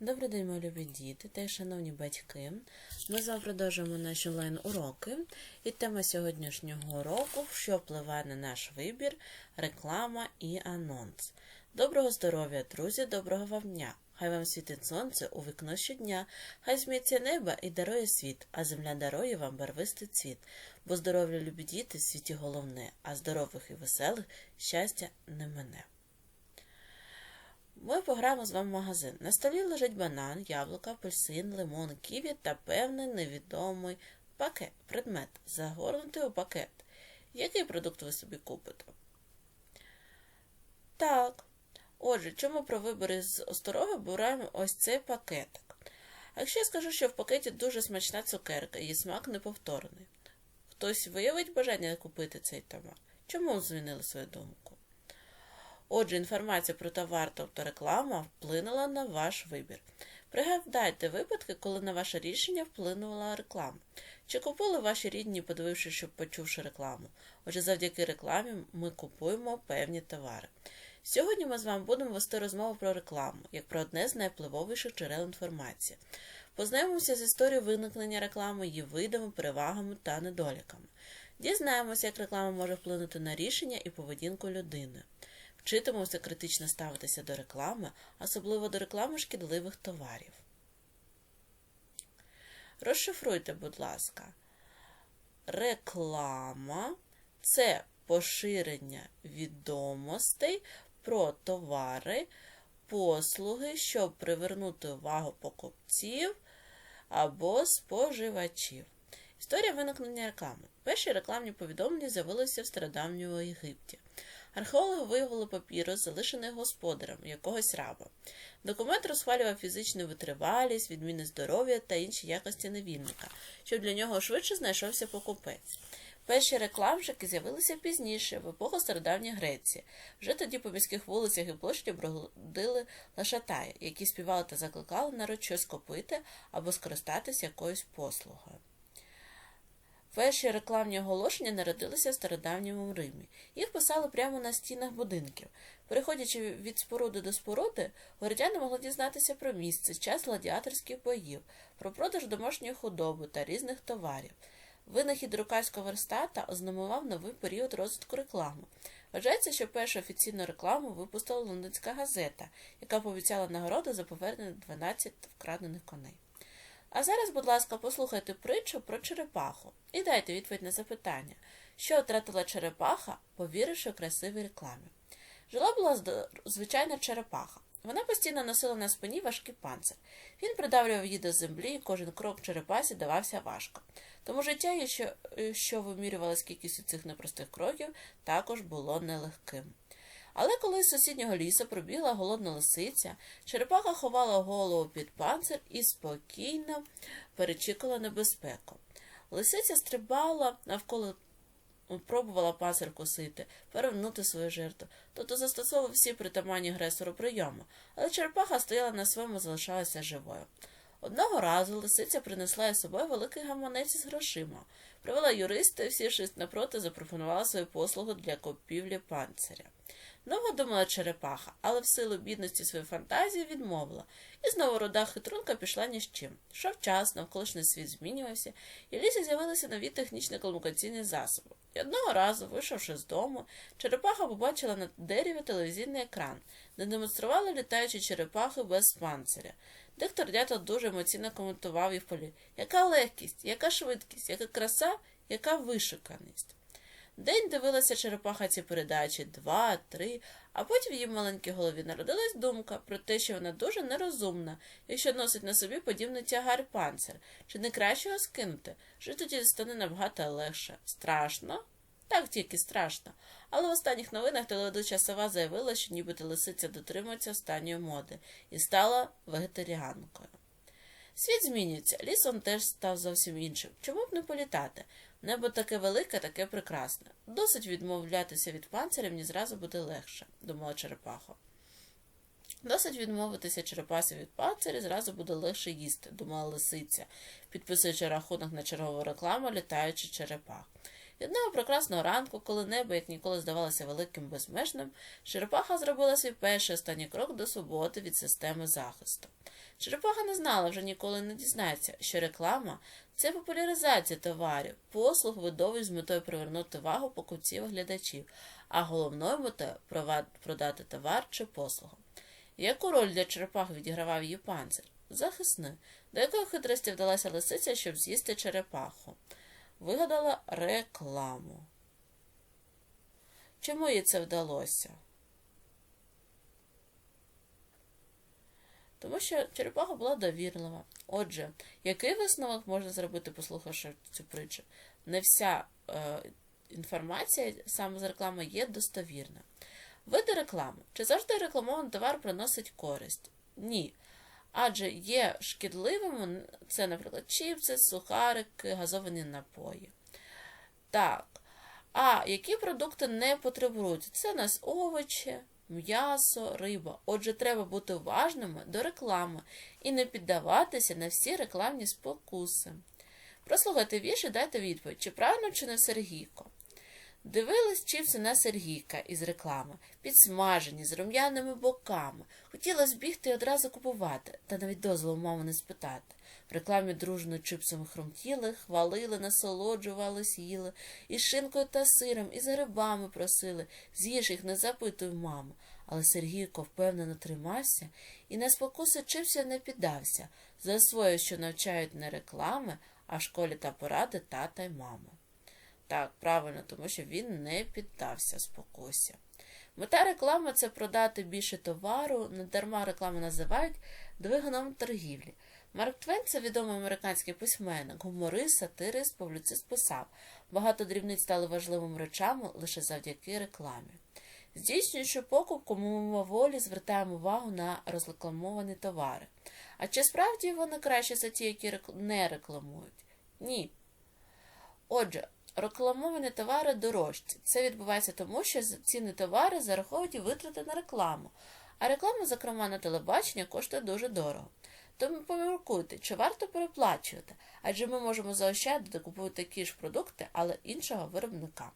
Добрий день, мої любі діти та шановні батьки. Ми з вами продовжуємо наші онлайн-уроки. І тема сьогоднішнього уроку, що впливає на наш вибір, реклама і анонс. Доброго здоров'я, друзі, доброго вам дня! Хай вам світить сонце у вікно щодня, хай зміється небо і дарує світ, а земля дарує вам барвистий цвіт. Бо здоров'я любі діти в світі головне, а здорових і веселих щастя не мене. Ми пограємо з вами в магазин. На столі лежить банан, яблука, апельсин, лимон, ківі та певний невідомий пакет, предмет, загорнутий у пакет. Який продукт ви собі купите? Так. Отже, чому про вибори з остороги обираємо ось цей пакетик? А якщо я скажу, що в пакеті дуже смачна цукерка, її смак неповторний. Хтось виявить бажання купити цей товар? Чому змінили свою думку? Отже, інформація про товар, тобто реклама, вплинула на ваш вибір. Пригадайте випадки, коли на ваше рішення вплинула реклама. Чи купили ваші рідні, подививши, щоб почувши рекламу? Отже, завдяки рекламі ми купуємо певні товари. Сьогодні ми з вами будемо вести розмову про рекламу, як про одне з найвпливовіших джерел інформації. Познайомимося з історією виникнення реклами, її видами, перевагами та недоліками. Дізнаємося, як реклама може вплинути на рішення і поведінку людини. Вчитимемося критично ставитися до реклами, особливо до реклами шкідливих товарів. Розшифруйте, будь ласка. Реклама це поширення відомостей про товари, послуги, щоб привернути увагу покупців або споживачів. Історія виникнення реклами. Перші рекламні повідомлення з'явилися в стародавньому Єгипті. Археологи виявили папірус, залишений господарем якогось раба. Документ розхвалював фізичну витривалість, відміни здоров'я та інші якості невільника, щоб для нього швидше знайшовся покупець. Перші рекламщики з'явилися пізніше, в епоху стародавньої Греції. Вже тоді по міських вулицях і площі бродили лашатаї, які співали та закликали народ щось купити або скористатись якоюсь послугою. Перші рекламні оголошення народилися в стародавньому Римі. Їх писали прямо на стінах будинків. Переходячи від споруди до споруди, городяни могли дізнатися про місце, час гладіаторських боїв, про продаж домашньої худоби та різних товарів. Винахід друкарського верстата ознаменував новий період розвитку реклами. Вважається, що першу офіційну рекламу випустила лондонська газета, яка пообіцяла нагороду за повернення 12 вкрадених коней. А зараз, будь ласка, послухайте притчу про черепаху і дайте відповідь на запитання, що втратила черепаха, повіривши в красивій рекламі. Жила була звичайна черепаха. Вона постійно носила на спині важкий панцир. Він придавлював її до землі, і кожен крок черепасі давався важко. Тому життя, що, що вимірювалось кількістю цих непростих кроків, також було нелегким. Але коли з сусіднього лісу пробігла голодна лисиця, черепаха ховала голову під панцир і спокійно перечікала небезпеку. Лисиця стрибала навколо, пробувала панцир косити, перевернути свою жертву, тобто застосовував всі притаманні агресору прийому, але черепаха стояла на своєму залишалася живою. Одного разу лисиця принесла із собою великий гаманець із грошима, привела юриста і, сівшись напроти, запропонувала свою послугу для купівлі панциря. Довго думала черепаха, але в силу бідності своєї фантазії відмовила, і знову руда хитрунка пішла ні з чим. Шов час, навколишній світ змінювався, і в лісі з'явилися нові технічні комунікаційні засоби. І одного разу, вийшовши з дому, черепаха побачила на дереві телевізійний екран, де демонстрували літаючі черепахи без панциря. Диктор дятел дуже емоційно коментував їх полі. Яка легкість, яка швидкість, яка краса, яка вишуканість. День дивилася черепаха ці передачі два, три, а потім в її маленькій голові народилась думка про те, що вона дуже нерозумна, якщо носить на собі подібний тягар панцир. Чи не краще його скинути? Жити тоді стане набагато легше. Страшно? Так тільки страшно. Але в останніх новинах телеведуча сова заявила, що нібито лисиця дотримується останньої моди і стала вегетаріанкою. Світ змінюється, лісом теж став зовсім іншим. Чому б не політати? Небо таке велике, таке прекрасне. Досить відмовлятися від панциря, мені зразу буде легше, думала черепаха. Досить відмовитися черепасі від панциря, зразу буде легше їсти, думала лисиця, підписуючи рахунок на чергову рекламу, літаючи черепах. І Одного прекрасного ранку, коли небо як ніколи здавалося великим безмежним, Черепаха зробила свій перший останній крок до свободи від системи захисту. Черепаха не знала, вже ніколи не дізнається, що реклама це популяризація товарів, послуг, видовищ з метою привернути увагу покупців глядачів, а головною метою продати товар чи послугу. Яку роль для черепахи відігравав її панцир? Захисний. До якої хитрості вдалася лисиця, щоб з'їсти черепаху? Вигадала рекламу. Чому їй це вдалося? Тому що черепаха була довірлива. Отже, який висновок можна зробити, послухавши цю притчу? Не вся е, інформація саме з реклами є достовірна. Види реклами. Чи завжди рекламований товар приносить користь? Ні. Адже є шкідливими, це, наприклад, чіпси, сухарики, газовані напої. Так. А які продукти не потребують? Це у нас овочі, м'ясо, риба. Отже, треба бути уважними до реклами і не піддаватися на всі рекламні спокуси. Прослухайте вірш і дайте відповідь, чи правильно, чи не Сергійко. Дивились чіпси на Сергійка із реклами, підсмажені, з рум'яними боками. Хотіла збігти і одразу купувати, та навіть дозволу маму не спитати. В рекламі дружно чипсами хрумтіли, хвалили, насолоджувались, їли, і шинкою та сиром, і з грибами просили. З'їж їх, не запитуй маму. Але Сергійко впевнено тримався і на спокуси чипсів не піддався, засвоїв, що навчають не реклами, а в школі та поради тата й мами. Так, правильно, тому що він не піддався спокусі. Мета реклами це продати більше товару, не дарма рекламу називають двигуном торгівлі. Марк Твен це відомий американський письменник, гуморист, сатирист, публіцист писав. Багато дрібниць стали важливими речами лише завдяки рекламі. Здійснюючи покупку, ми мимоволі звертаємо увагу на розрекламовані товари. А чи справді вони краще за ті, які не рекламують? Ні. Отже, рекламовані товари дорожчі. Це відбувається тому, що ціни товари зараховують витрати на рекламу, а реклама, зокрема на телебачення, коштує дуже дорого. Тому поміркуйте, чи варто переплачувати, адже ми можемо заощадити купувати такі ж продукти, але іншого виробника.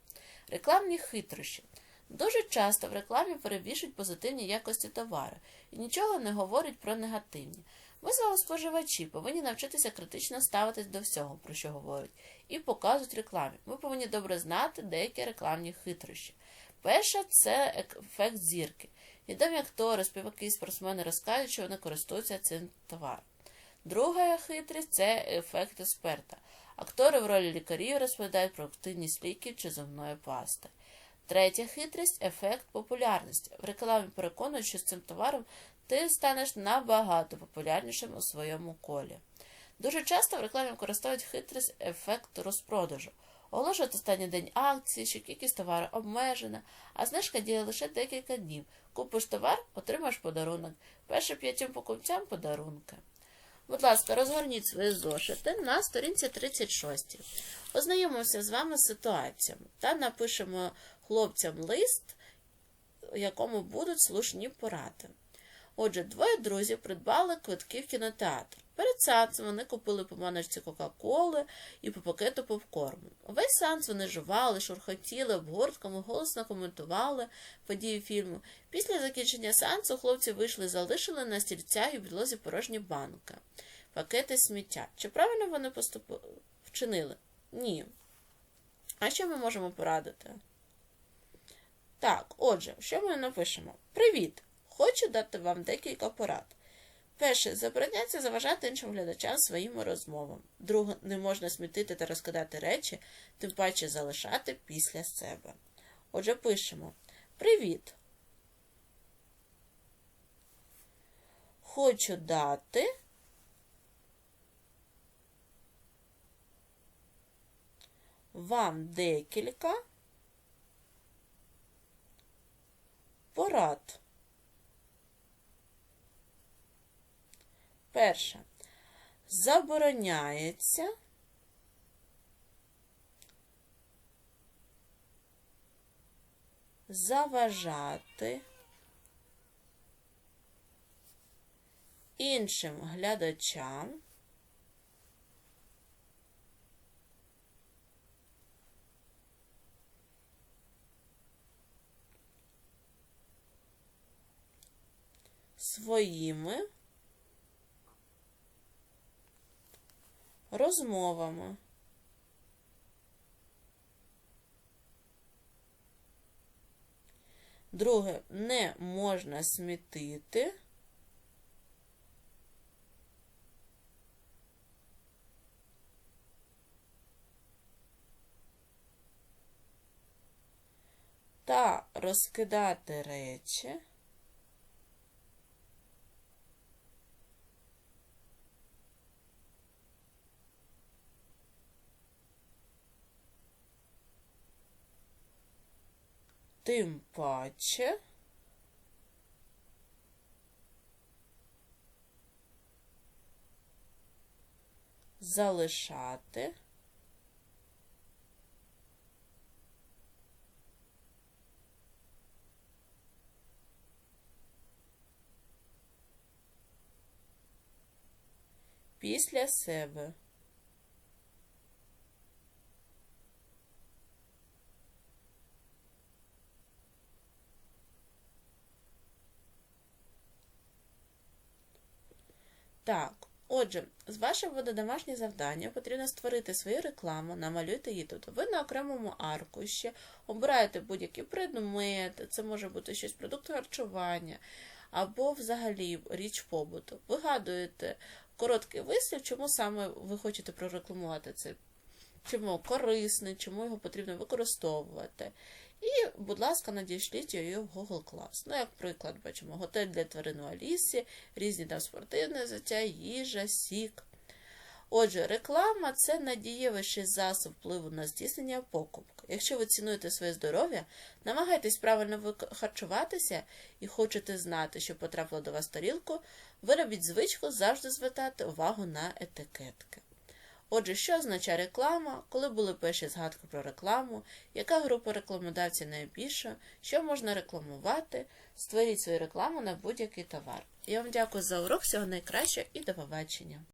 Рекламні хитрощі. Дуже часто в рекламі перевішують позитивні якості товару і нічого не говорять про негативні. Ми з споживачі повинні навчитися критично ставитись до всього, про що говорять, і показують рекламі. Ми повинні добре знати деякі рекламні хитрощі. Перша це ефект зірки. Відомі актори, співаки і спортсмени розказують, що вони користуються цим товаром. Друга хитрість це ефект експерта. Актори в ролі лікарів розповідають про активність ліків чи зубної пасти. Третя хитрість ефект популярності. В рекламі переконують, що з цим товаром ти станеш набагато популярнішим у своєму колі. Дуже часто в рекламі використовують хитрість ефект розпродажу. Оголошують останній день акції, що кількість товару обмежена, а знижка діє лише декілька днів. Купиш товар, отримаєш подарунок. Першим п'ятьом покупцям подарунки. Будь ласка, розгорніть свої зошити на сторінці 36. Ознайомимося з вами з ситуаціями та напишемо хлопцям лист, у якому будуть слушні поради. Отже, двоє друзів придбали квитки в кінотеатр. Перед сеансом вони купили по маночці Кока-Коли і по пакету попкорму. Увесь сеанс вони жували, шурхотіли, обгортками, голосно коментували події фільму. Після закінчення сеансу хлопці вийшли і залишили на стільцях і підлозі порожні банки, пакети сміття. Чи правильно вони поступ... вчинили? Ні. А що ми можемо порадити? Так, отже, що ми напишемо? Привіт! Хочу дати вам декілька порад. Перше, забороняється заважати іншим глядачам своїми розмовами. Друге, не можна смітити та розкидати речі, тим паче залишати після себе. Отже, пишемо Привіт. Хочу дати. Вам декілька порад. Перше. Забороняється. Заважати іншим глядачам своїми розмовами. Друге, не можна смітити. Та розкидати речі. Тим паче залишати після себе. Так, отже, з вашим буде домашнє завдання, потрібно створити свою рекламу, намалюйте її тут. Ви на окремому аркуші обираєте будь-який предмет, це може бути щось продукт харчування, або взагалі річ побуту. Вигадуєте короткий вислів, чому саме ви хочете прорекламувати цей чому корисний, чому його потрібно використовувати. І, будь ласка, надішліть її в Google Class. Ну, як приклад, бачимо, готель для тварин у Алісі, різні там спортивне заняття, їжа, сік. Отже, реклама це надієвіший засоб впливу на здійснення покупки. Якщо ви цінуєте своє здоров'я, намагайтесь правильно харчуватися і хочете знати, що потрапило до вас тарілку, виробіть звичку завжди звертати увагу на етикетки. Отже, що означає реклама, коли були перші згадки про рекламу, яка група рекламодавців найбільша, що можна рекламувати, створіть свою рекламу на будь-який товар. Я вам дякую за урок, всього найкращого і до побачення!